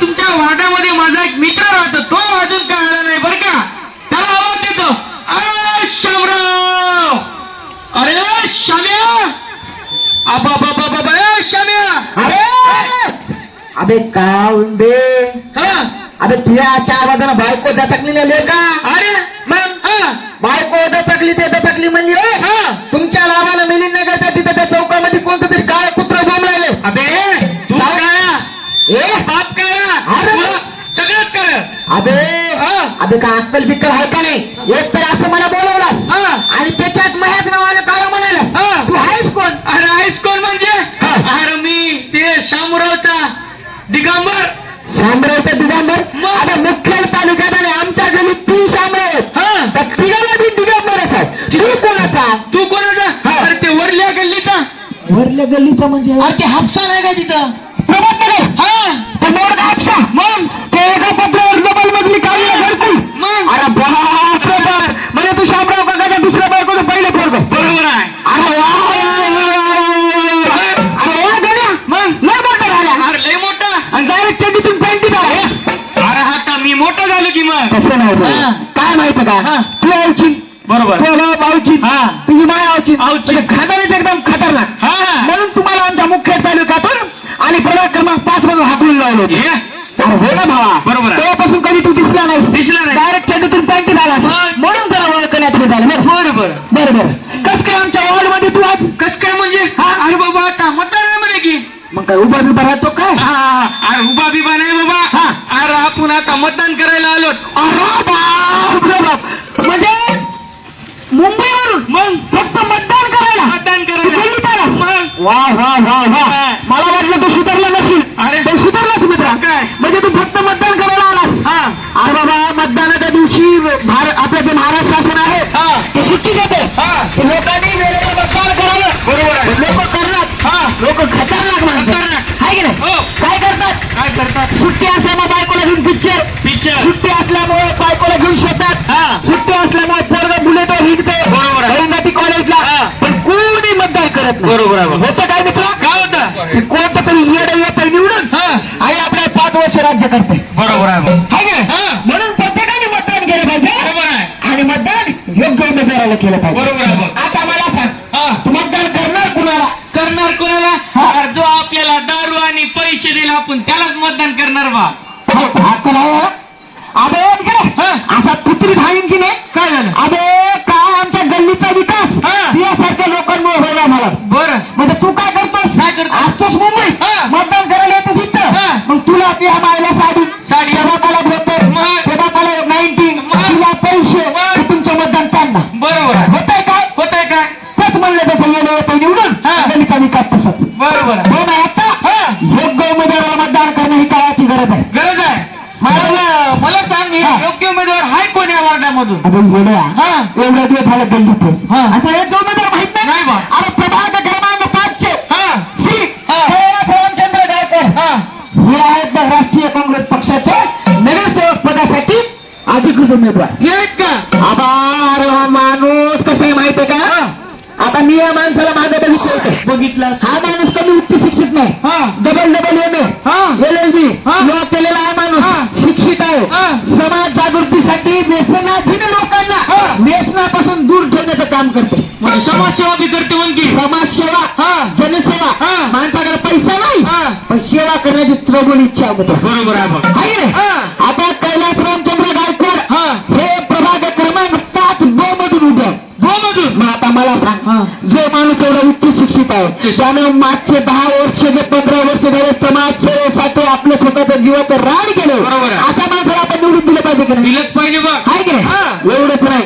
तुमच्या वाड्यामध्ये माझा एक मित्र राहतो. तो अजून काय आला नाही बर का? त्याला आवाज देतो. अरे श्यामराव अरे श्याम्या आबा बाबा बाबा श्याम्या अरे! अबे का उंबे अबे तुझ्या अशा आवाजानं बायको दचकलेली का? अरे मग? म्हणजे रे हा. तुमच्या लाभानं मिलिंद नगरच्या तिथं त्या चौकामध्ये कोणतं तरी काय कुत्र बोंब राहिले अबे तू काय? ए? बाप काय सगळंच कर अबे. अबे का अक्कल बिक्कल आहे का नाही? एक तर असं मला बोलवलास. हा. आणि त्याच्यात मह्याच नावानं काय म्हणालास. तू आहेस कोण? अरे आहेस कोण म्हणजे. अरे मी ते शामरावचा दिगंबर. शामरावचा दिगंबर मग? आता मुख्य तालुक्यात आणि आमच्या गलीत तीन शामराव आहेत हा त्या तिघाला बी दिगंबरच आहे तू कोणाचा तू कोणाचा हा. अरे ते वरल्या गल्लीचा वरल्या गल्लीचा म्हणजे? अरे ते हापसा नाही का तिथं? प्रभात नगर हा ते हापसा? मग? ते एका पत्रावर डबल मजली घरकुल मग? अरे बाप रे बाप. म्हणजे तू शामराव काकाचा दुसऱ्या बायकोचं पहिलं पोरग. बरोबर आहे. अरे वा. अरे गड्या. मग? लय मोठा झाला. अरे लय मोठा. आणि डायरेक्ट अरे आता मी मोठा झालो की मग. तसं नाही. हा. काय माहिती हा. का तू आवची बरोबर. हा. तुझी माय आवची खानदानीच एकदम खतरनाक. म्हणून तुम्हाला आमच्या मुख्य तालुक्यातून आणि प्रभाग क्रमांक पाच मधून हाकलून लावलं. हे? ना भावा. बरोबर. तेव्हापासून कधी तू दिसला नाही. दिसला नाही. डायरेक्ट चड्डीतून पॅन्टीत आलास मग? म्हणून जरा ओळखण्यात हे झालं बरं. बरं बरं बरं बरं कस काय आमच्या वॉर्डमध्ये तू आज? कस काय म्हणजे? हा. अरे बाबा आता मतदार म्हणे की? मग काय उभा बिभा राहतो काय? अरे उभा बिबा नाही बाबा. हा. अरे आपण आता मतदान करायला आलो अरे बाप. मुंबईवरून मग? फक्त मतदान करायला. मतदान तू करायला? मग? वा वा वा वा. मला वाटलं तू सुधारला नसेल अरे. पण सुधारलास मित्रा. काय? म्हणजे तू फक्त मतदान करायला आलास. हा. अरे बाबा मतदानाच्या दिवशी आपलं जे महाराष्ट्र शासन आहे हा. ते सुट्टी देते. हा. ते लोकांनी वेळेवर मतदान करावं. बरोबर लोक हा. लोक खतरनाक माणसं. आहे की नाही? हो. काय करतात? काय करतात? सुट्टी असल्यामुळे बायकोला घेऊन पिक्चर पिक्चर सुट्टी असल्यामुळे बायकोला घेऊन शेतात हा सुट्टी असल्यामुळे पोरग बुलेटवर हिंडते बरोबर आहे. रंगाती कॉलेजला हा. पण कोणी मतदान करत नाही बरोबर आहे बाबा. होतं काय मित्र? काय होतं? ते कोणतं तरी येड येत निवडून हा. आणि आपल्या पाच वर्ष राज्य करते. बरोबर आहे बाबा. आहे की नाही? हा. म्हणून प्रत्येकाने मतदान केलं पाहिजे. बरोबर आहे. आणि मतदान योग्य उमेदवाराला केलं पाहिजे. बरोबर आहे बाबा. आता मला सांग. तू मतदान करणार कुणाला? करणार कोणाला? हा. अरे जो आपल्याला दारू आणि पैसे दिला आपण त्यालाच मतदान करणार बा? अबे इकडे. हा. असा कुत्री धाईन की नाही? काय झालं? अबे काय आमच्या गल्लीचा विकास? हा. यासारख्या लोकांमुळे व्हायला झाला. बर म्हणजे तू काय करतोस काय करतो? असतोस मुंबईत हा. मतदान करायला येतोस हा. इथं मग तुला त्या मायला साडी साडी. त्या बापाला धोतर मग. त्या बापाला नाईन्टीन मग. तुला पैसे मग. ते तुमचं मतदान त्यांना बरोबर आहे होतंय काय होत आहे काय तेच म्हणलं तसं येणं येतं निवडून हा. गल्लीचा विकास तसाच बरोबर हो ना आता हा. योग्य उमेदवाराला मतदान करणं ही काळाची गरज आहे गरज आहे मला मला सांग हे हा. योग्य उमेदवार हाय कोण या वार्डामधून येड्या हा एवढ्या दिवस झालं गल्लीतच हा. आता एक उमेदवार माहीत नाही नाही बा. अरे उमेदवार आहेत का आभार हा माणूस कसं आहे माहितीये का आता मी या माणसाला मागे बघितलं बघितलं हा माणूस कमी उच्च शिक्षित नाही हा डबल डबल एम ए हा एल एल बी हा. केलेला आहे हा. माणूस शिक्षित आहे. समाज जागृतीसाठी व्यसनाधीन हा. लोकांना व्यसनापासून दूर ठेवण्याचं काम करते म्हणजे समाजसेवा बी करते म्हणकी समाजसेवा हा. जनसेवा हा. माणसाकडे पैसा नाही हा. पण सेवा करण्याची प्रबळ इच्छा होते बरोबर आहे बघ आहे की नाही? हा. जो माणूस एवढा उच्च शिक्षित आहे त्याने मागचे दहा वर्ष जे पंधरा वर्ष झाले समाजसेवेसाठी आपल्या स्वतःच्या जीवाचं रान केलं. अशा माणसाला आपण निवडून दिलं पाहिजे की नाही? दिलंच पाहिजे आहे की. नाही? एवढंच नाही.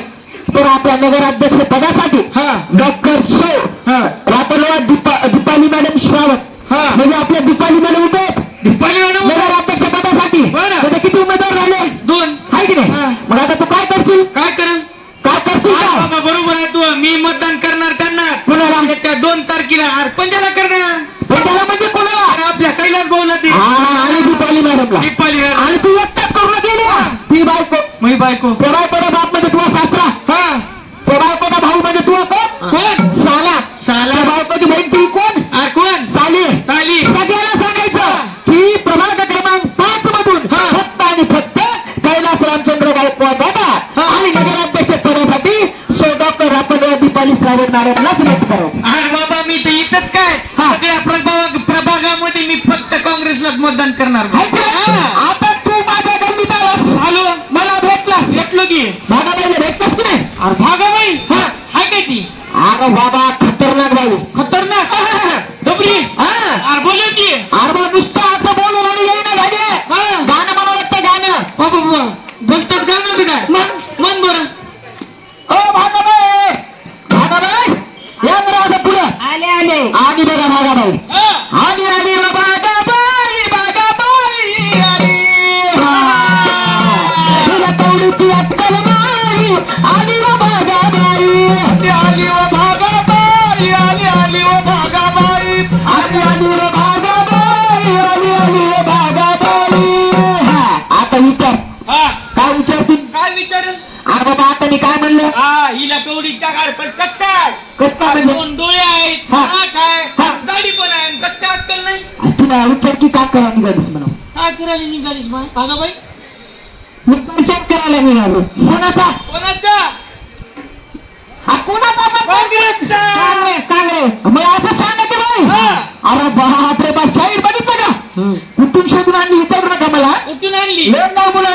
तर आपल्या नगराध्यक्ष पदासाठी हा. डॉक्टर शो हा रापरवा दीपा दीपाली मॅडम श्रावत हा. म्हणजे आपल्या दीपाली मॅडम उभे आहेत. दीपाली मॅडम नगराध्यक्ष पदासाठी बरं. त्याचे किती उमेदवार झाले दोन आहे की नाही हा. मग आता तू काय करशील काय करेल काय करशील हा, का बाबा बरोबर आहे तू मी मतदान करणार त्यांना कुणाला? म्हणजे त्या दोन तारखेला अरे पंजाला करणार? म्हणजे कोणाला? आपल्या कैलास भाऊला ती आणि दीपाली मॅडमला. दीपाली मॅडम. आणि तू एकटाच करून गेली. ती बायको. मी बायको. त्या बायकोचा पोलीस प्रायव्हेट मॅडमला सिलेक्ट करायचं. अरे बाबा मी तर इथंच काय? सगळ्या प्रभाव प्रभागामध्ये मी फक्त काँग्रेसलाच मतदान करणार. आता तू माझ्या गल्लीत आलास. आलो मला भेटलास. भेटलो की. भागाबाई भेटलास की नाही? अरे भागाबाई? हा. हाय काय ती? अरे बाबा अरे बाबा आता मी काय म्हणलं? हा हिला कवडीच्या गाड पण कस काय कसं काय म्हणजे? दोन डोळे आहेत हा. हा काय हा. गाडी पण आहे कस काय अक्कल नाही? अरे तुला विचार की काय करा निघालीस म्हणून काय करायला निघालीस बा भागाबाई मी विचार करायला निघालो. कोणाचा? कोणाचा? हा कोणाचा काँग्रेसचा. काँग्रेस काँग्रेस. मग असं सांगायचं बाई हा. अरे बाप रे बाप साईड बघितलं का? कुठून शोधून आणली? विचारू नका मला. कुठून आणली? लय नाव बोला